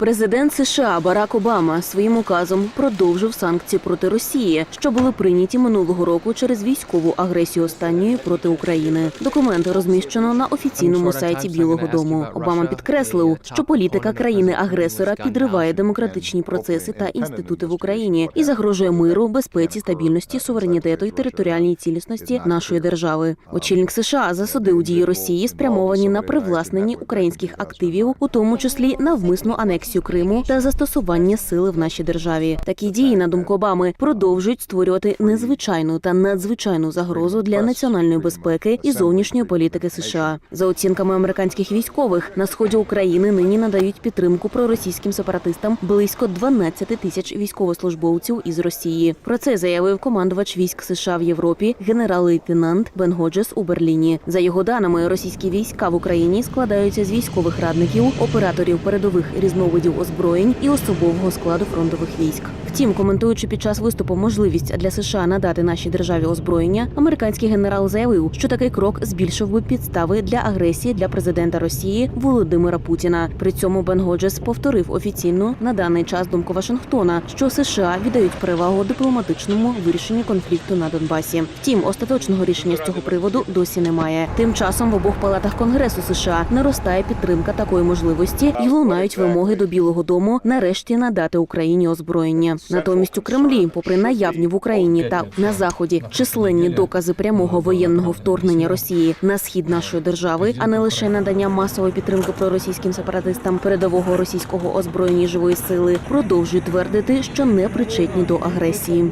Президент США Барак Обама своїм указом продовжив санкції проти Росії, що були прийняті минулого року через військову агресію останньої проти України. Документи розміщено на офіційному сайті Білого Дому. Обама підкреслив, що політика країни-агресора підриває демократичні процеси та інститути в Україні і загрожує миру, безпеці, стабільності, суверенітету і територіальній цілісності нашої держави. Очільник США засудив дії Росії, спрямовані на привласненні українських активів, у тому числі навмисну анексію Криму та застосування сили в нашій державі. Такі дії, на думку Обами, продовжують створювати незвичайну та надзвичайну загрозу для національної безпеки і зовнішньої політики США. За оцінками американських військових, на сході України нині надають підтримку проросійським сепаратистам близько 12 тисяч військовослужбовців із Росії. Про це заявив командувач військ США в Європі, генерал-лейтенант Бен Годжес у Берліні. За його даними, російські війська в Україні складаються з військових радників, операторів передових різновидів озброєнь і особового складу фронтових військ. Втім, коментуючи під час виступу можливість для США надати нашій державі озброєння, американський генерал заявив, що такий крок збільшив би підстави для агресії для президента Росії Володимира Путіна. При цьому Бен Годжес повторив офіційно на даний час думку Вашингтона, що США віддають перевагу дипломатичному вирішенню конфлікту на Донбасі. Втім, остаточного рішення з цього приводу досі немає. Тим часом в обох палатах Конгресу США наростає підтримка такої можливості і лунають вимоги до Білого Дому нарешті надати Україні озброєння. Натомість у Кремлі, попри наявні в Україні та на заході численні докази прямого воєнного вторгнення Росії на схід нашої держави, а не лише надання масової підтримки проросійським сепаратистам передового російського озброєння живої сили, продовжують твердити, що не причетні до агресії.